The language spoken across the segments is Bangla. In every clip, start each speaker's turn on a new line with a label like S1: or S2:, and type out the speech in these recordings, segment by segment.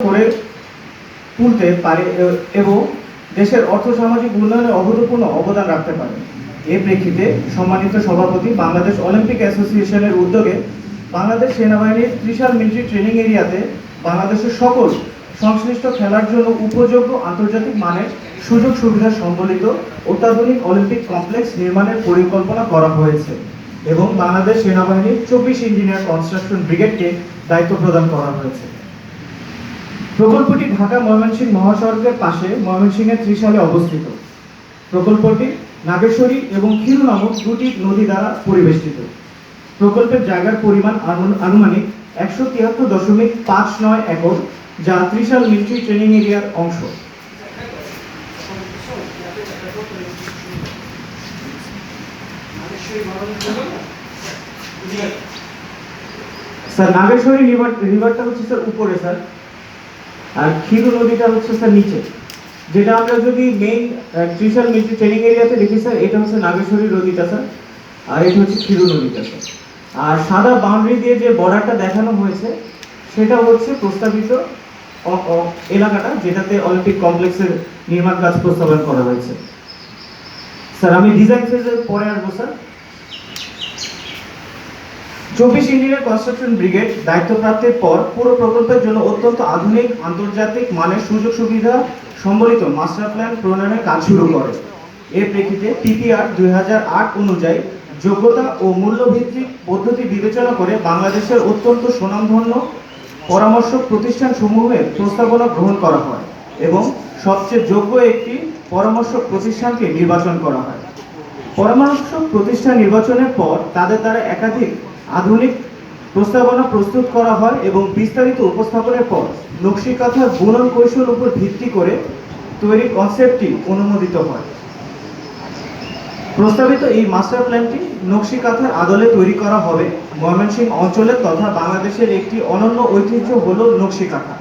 S1: করে তুলতে পারে এবং দেশের অর্থ সামাজিক উন্নয়নে অভূতপূর্ণ অবদান রাখতে পারে। এর প্রেক্ষিতে সম্মানিত সভাপতি বাংলাদেশ অলিম্পিক অ্যাসোসিয়েশনের উদ্যোগে বাংলাদেশ সেনাবাহিনীর ত্রিশাল মিলিটারি ট্রেনিং এরিয়াতে বাংলাদেশের সকল সংশ্লিষ্ট খেলার জন্য উপযোগ্য আন্তর্জাতিক মানের সুযোগ সুবিধা সম্বলিত অত্যাধুনিক অলিম্পিক কমপ্লেক্স নির্মাণের পরিকল্পনা করা হয়েছে এবং বাংলাদেশ সেনাবাহিনীর চব্বিশ ইঞ্জিনিয়ার কনস্ট্রাকশন ব্রিগেডকে দায়িত্ব প্রদান করা হয়েছে। প্রকল্পটি ঢাকা ময়মনসিংহ মহাসড়কের পাশে ময়মনসিংহের ত্রিশালে অবস্থিত। প্রকল্পটি নাগেশ্বরী এবং ক্ষীর নামক দুটি নদী দ্বারা পরিবেষ্টিত। প্রকল্পের জায়গার পরিমাণ আনুমানিক একশো তিয়াত্তর দশমিক পাঁচ নয় একর, যা ত্রিশাল মিলিটারি ট্রেনিং এরিয়ার অংশ। স্যার, নাগেশ্বরী রিভার রিভারটা হচ্ছে স্যার উপরে, স্যার। আর ক্ষীরু নদীটা হচ্ছে স্যার নিচে। যেটা আমরা যদি মেইন ত্রিশাল মিলিটারি ট্রেনিং এরিয়াতে দেখি স্যার, এটা হচ্ছে নাগেশ্বরী নদীটা স্যার, আর এটা হচ্ছে ক্ষীরু নদীটা স্যার। আর সাদা বাউন্ডারি দিয়ে যে বর্ডারটা দেখানো হয়েছে, সেটা হচ্ছে প্রস্তাবিত এলাকাটা যেটাতে অলিম্পিক কমপ্লেক্সের নির্মাণ কাজ প্রস্তাবন করা হয়েছে। স্যার, আমি ডিজাইন ফেজের পরে আসব, স্যার। চব্বিশ ইঞ্জিনিয়ার কনস্ট্রাকশন ব্রিগেড দায়িত্বপ্রাপ্তির পর পুরো প্রকল্পের জন্য অত্যন্ত আধুনিক, আন্তর্জাতিক মানের সুযোগ সুবিধা সম্বলিত মাস্টার প্ল্যান প্রণয়নের কাজ শুরু করে। এর প্রেক্ষিতে পিপিআর দুই অনুযায়ী যোগ্যতা ও মূল্যভিত্তিক পদ্ধতি বিবেচনা করে বাংলাদেশের অত্যন্ত সুনামধন্য পরামর্শক প্রতিষ্ঠান সমূহের প্রস্তাবনা গ্রহণ করা হয় এবং সবচেয়ে যোগ্য একটি পরামর্শক প্রতিষ্ঠানকে নির্বাচন করা হয়। পরামর্শক প্রতিষ্ঠান নির্বাচনের পর তাদের দ্বারা একাধিক আধুনিক প্রস্তাবনা প্রস্তুত করা হয় এবং বিস্তারিত উপস্থাপনের পর নকশিকাথার বুনন কৌশল উপর ভিত্তি করে তৈরি কনসেপ্টটি অনুমোদিত হয়। প্রস্তাবিত এই মাস্টার প্ল্যানটি নকশিকাথার আদলে তৈরি করা হবে ময়মনসিংহ অঞ্চলের তথা বাংলাদেশের একটি অনন্য ঐতিহ্য হল নকশিকাথা,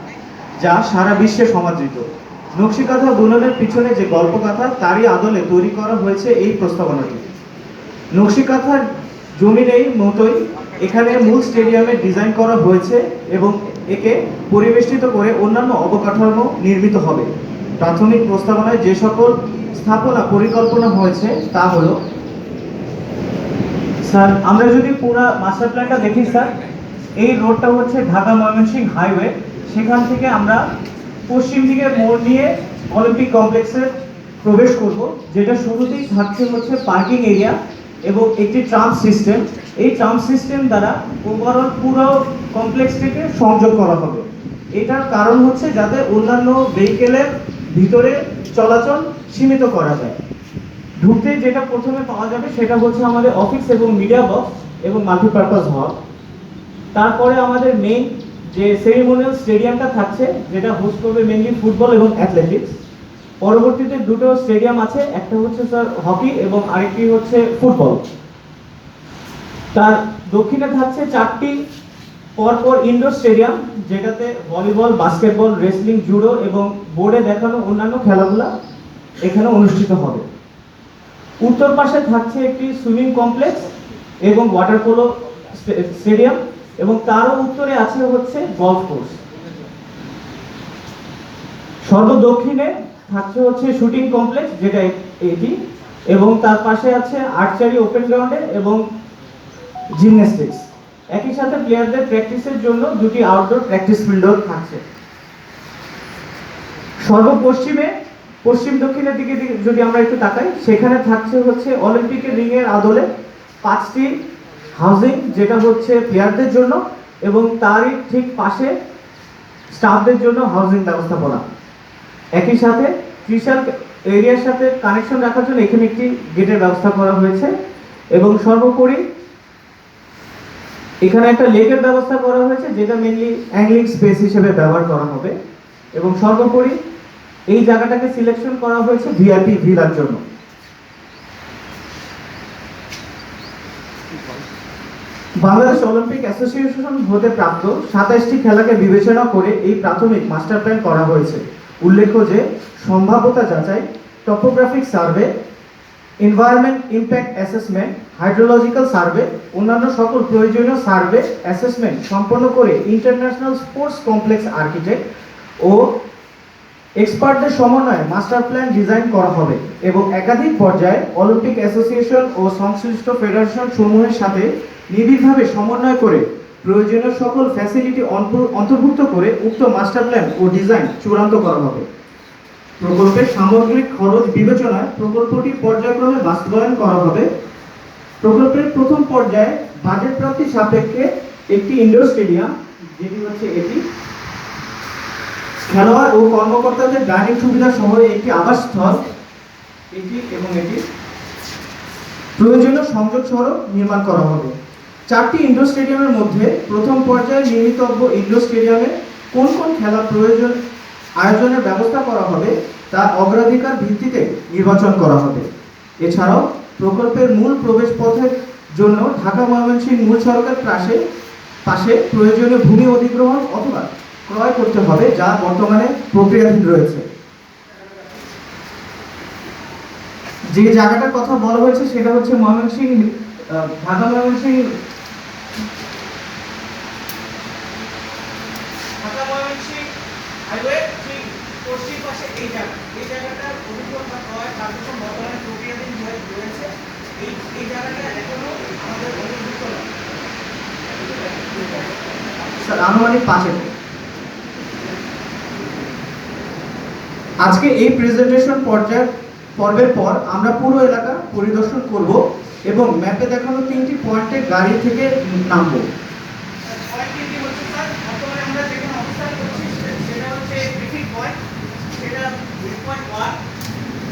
S1: যা সারা বিশ্বে সমাদৃত। নকশিকাথা বুননের পিছনে যে গল্পকাথা তারই আদলে তৈরি করা হয়েছে এই প্রস্তাবনাটি। নকশিকাথার জমিনেই মতোই। এখানে মূল স্টেডিয়ামের ডিজাইন করা হয়েছে এবং একে পরিবেষ্টিত করে অন্যান্য অবকাঠামো নির্মিত হবে। প্রাথমিক প্রস্তাবনায় যে সকল স্থাপনা পরিকল্পনা হয়েছে তা হলো, স্যার, আমরা যদি পুরো মাস্টার প্ল্যানটা দেখি, স্যার, এই রোডটা হচ্ছে ঢাকা ময়মনসিংহ হাইওয়ে। সেখান থেকে আমরা পশ্চিম দিকে মোড় নিয়ে অলিম্পিক কমপ্লেক্সে প্রবেশ করব, যেটা শুরুতেই থাকছে হচ্ছে পার্কিং এরিয়া। এবং একটি ট্রাম সিস্টেম। এই ট্রাম সিস্টেম দ্বারা ওভারঅল পুরো কমপ্লেক্সটিকে সংযোগ করা হবে। এটার কারণ হচ্ছে যাতে অন্যান্য ভেহিকেলের ভিতরে চলাচল সীমিত করা যায়। ঢুকতে যেটা প্রথমে পাওয়া যাবে সেটা হচ্ছে আমাদের অফিস এবং মিডিয়া বক্স এবং মাল্টিপারপাস হল। তারপরে আমাদের মেইন যে সেরিমোনিয়াল স্টেডিয়ামটা থাকছে, যেটা হোস্ট করবে মেইনলি ফুটবল এবং অ্যাথলেটিক্স পরবর্তীতে দুটো স্টেডিয়াম আছে, একটা হচ্ছে স্যার হকি এবং আরেকটি হচ্ছে ফুটবল তার দক্ষিণে থাকছে চারটি পরপর ইনডোর স্টেডিয়াম যেটাতে ভলিবল বাস্কেটবল রেসলিং জুডো এবং বোর্ডে দেখানো অন্যান্য খেলাধুলা এখানে অনুষ্ঠিত হবে। উত্তর পাশে থাকছে একটি সুইমিং কমপ্লেক্স এবং ওয়াটার পোলো স্টেডিয়াম এবং তারও উত্তরে আছে হচ্ছে গলফ কোর্স সর্বদক্ষিণে থাকছে হচ্ছে শুটিং কমপ্লেক্স যেটা এটি, এবং তার পাশে আছে আর্চারি ওপেন গ্রাউন্ডে এবং জিমন্যাস্টিক্স একই সাথে প্লেয়ারদের প্র্যাকটিসের জন্য দুটি আউটডোর প্র্যাকটিস ফিল্ডও থাকছে। সর্বপশ্চিমে, পশ্চিম দক্ষিণের দিকে যদি আমরা একটু তাকাই, সেখানে থাকছে হচ্ছে অলিম্পিকের রিংয়ের আদলে পাঁচটি হাউজিং যেটা হচ্ছে প্লেয়ারদের জন্য এবং তারই ঠিক পাশে স্টাফদের জন্য হাউজিং ব্যবস্থাপনা। একই সাথে ত্রিশাল এরিয়ার সাথে কানেকশন রাখার জন্য এখানে একটি গেটের ব্যবস্থা করা হয়েছে এবং সর্বোপরি এখানে একটা লেকের ব্যবস্থা করা হয়েছে, যেটা মেনলি অ্যাংলিং স্পেস হিসেবে ব্যবহার করা হবে। এবং সর্বোপরি এই জায়গাটাকে সিলেকশন করা হয়েছে ভিআইপি ভিলার জন্য। বাংলাদেশ অলিম্পিক অ্যাসোসিয়েশন হতে প্রাপ্ত সাতাশটি খেলাকে বিবেচনা করে এই প্রাথমিক মাস্টার প্ল্যান করা হয়েছে। উল্লেখ্য যে, সম্ভাব্যতা যাচাই topographic survey environment impact assessment hydrological survey অন্যান্য সকল প্রয়োজনীয় সার্ভে অ্যাসেসমেন্ট সম্পন্ন করে ইন্টারন্যাশনাল স্পোর্টস কমপ্লেক্স আর্কিটেক্ট ও এক্সপার্টদের সমন্বয়ে মাস্টার প্ল্যান ডিজাইন করা হবে এবং একাধিক পর্যায়ে অলিম্পিক অ্যাসোসিয়েশন ও সংশ্লিষ্ট ফেডারেশন সমূহের সাথে নিবিড়ভাবে সমন্বয় করে প্রয়োজনীয় সকল ফ্যাসিলিটি অন্তর্ভুক্ত করে উক্ত মাস্টার প্ল্যান ও ডিজাইন চূড়ান্ত করা হবে। প্রকল্পের সামগ্রিক খরচ বিবেচনায় প্রকল্পটি পর্যায়ক্রমে বাস্তবায়ন করা হবে। প্রকল্পের প্রথম পর্যায়ে বাজেট প্রাপ্তি সাপেক্ষে একটি ইনডোর স্টেডিয়াম যেটি হচ্ছে এটি। খেলোয়াড় ও কর্মকর্তাদের ডাইনিং সুবিধা সহ একটি আবাসস্থল এটি এবং এটি। প্রয়োজনীয় সংযোগ সড়ক নির্মাণ করা হবে। চারটি ইনডোর স্টেডিয়ামের মধ্যে প্রথম পর্যায়ে নির্মিতব্য ইনডোর স্টেডিয়ামে কোন কোন খেলা প্রয়োজন, আয়োজনের ব্যবস্থা করা হবে, তা অগ্রাধিকার ভিত্তিতে নির্বাচন করা হবে। এছাড়াও প্রকল্পের মূল প্রবেশ পথের জন্য ঢাকা ময়মনসিংহ মূল সড়কের পাশে পাশে প্রয়োজনীয় ভূমি অধিগ্রহণ অথবা ক্রয় করতে হবে, যা বর্তমানে প্রক্রিয়াধীন রয়েছে। যে জায়গাটার কথা বলা হয়েছে সেটা হচ্ছে ময়মনসিংহ ঢাকা ময়মনসিংহ ঢাকা ময়মনসিংহ হাইওয়ে ঠিক পাশে এই জায়গা, এই জায়গাটার ক্রয় কার্যক্রম বর্তমানে প্রক্রিয়াধীন রয়েছে। এই এই জায়গাটা এখনও আমাদের অধিভুক্ত নয় আজকে এই প্রেজেন্টেশন পর্যায় পর্বের পর আমরা পুরো এলাকা পরিদর্শন করব এবং ম্যাপে দেখানো তিনটি পয়েন্টে গাড়ি থেকে নামবো
S2: পয়েন্ট তিনটি হচ্ছে স্যার বর্তমানে আমরা যেখানে অবস্থান করছি সে- সেটা হচ্ছে ব্রিফিং পয়েন্ট সেটা ব্রিফ পয়েন্ট ওয়ান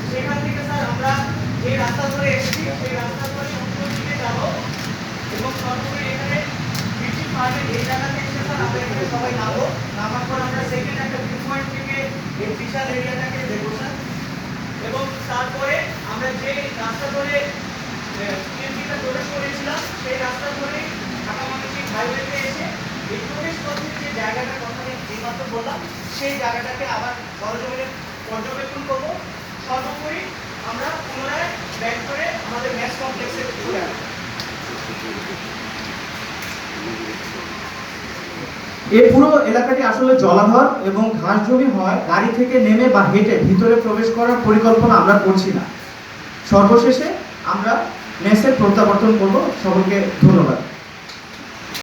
S2: সেখান থেকে স্যার আমরা যে রাস্তা ধরে এসেছি সেই রাস্তা ধরে উত্তর দিকে যাব এবং সর্বোপরি এখানে ব্রিটিশ পার্কের এই জায়গা থেকে স্যার আমরা এখানে সবাই নামবো নামার পর আমরা সেকেন্ড একটা ভিউ পয়েন্ট থেকে এই বিশাল এরিয়াটাকে দেখব, স্যার। এবং তারপরে আমরা যে রাস্তা ধরে টিএমপিটা প্রবেশ করেছিলাম, সেই রাস্তা ধরে ঢাকা ময়মনসিংহ হাইওয়েতে এসে এই প্রবেশ পথের যে জায়গাটার কথা এইমাত্র বললাম, সেই জায়গাটাকে আবার সরজমিনে পর্যবেক্ষণ করব। সর্বোপরি আমরা পুনরায় ব্যাক করে আমাদের ম্যাচ কমপ্লেক্সে চলে আসব।
S1: এই পুরো এলাকাটি আসলে জলাধর এবং ঘাস জমি হয়, গাড়ি থেকে নেমে বা হেঁটে ভিতরে প্রবেশ করার পরিকল্পনা আমরা করছি না। সর্বশেষে আমরা মেসের প্রত্যাবর্তন করব। সকলকে ধন্যবাদ।